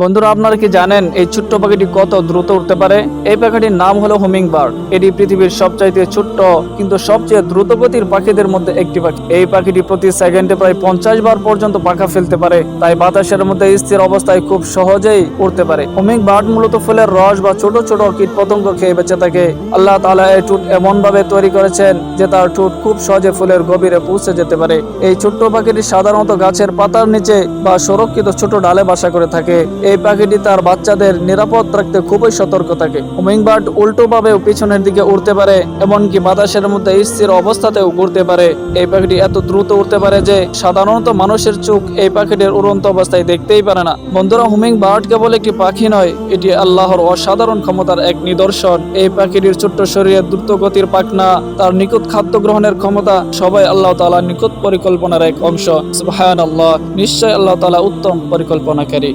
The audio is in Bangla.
বন্ধুরা, আপনারা কি জানেন এই ছোট্ট পাখিটি কত দ্রুত উঠতে পারে? এই পাখিটির নাম হলো হুমিং বার্ড এটি পৃথিবীর সবচাইতে ছোট্ট কিন্তু সবচেয়ে দ্রুতগতির পাখিদের মধ্যে একটি পাখি। এই পাখিটি প্রতি সেকেন্ডে প্রায় পঞ্চাশ বার পর্যন্ত পাখা ফেলতে পারে, তাই বাতাসের মধ্যে স্থির অবস্থায় খুব সহজেই উঠতে পারে। হুমিং বার্ড মূলত ফুলের রস বা ছোট ছোট কীট পতঙ্গ খেয়ে বেঁচে থাকে। আল্লাহ তাআলা এই ঠোঁট এমন ভাবে তৈরি করেছেন যে তার ঠোঁট খুব সহজে ফুলের গভীরে পৌঁছে যেতে পারে। এই ছোট্ট পাখিটি সাধারণত গাছের পাতার নিচে বা সুরক্ষিত ছোট ডালে বাসা করে থাকে। এই পাখিটি তার বাচ্চাদের নিরাপদ রাখতে খুবই সতর্ক থাকে। হুমিং বার্ড উল্টো ভাবে পিছনের দিকে উড়তে পারে, এমনকি বাতাসের মধ্যে স্থির অবস্থাতেও ঘুরতে পারে। এই পাখিটি এত দ্রুত উড়তে পারে যে সাধারণত মানুষের চোখ এই পাখিটির উড়ন্ত অবস্থায় দেখতেই পারে না। বন্ধুরা হুমিং বার্ড কেবল একটি পাখি নয়, এটি আল্লাহর অসাধারণ ক্ষমতার এক নিদর্শন। এই পাখিটির ছোট্ট শরীরে দ্রুত গতির পাখনা, তার নিখুঁত খাদ্য গ্রহণের ক্ষমতা সবাই আল্লাহ তাআলার নিখুঁত পরিকল্পনার এক অংশ। নিশ্চয় আল্লাহ তালা উত্তম পরিকল্পনাকারী।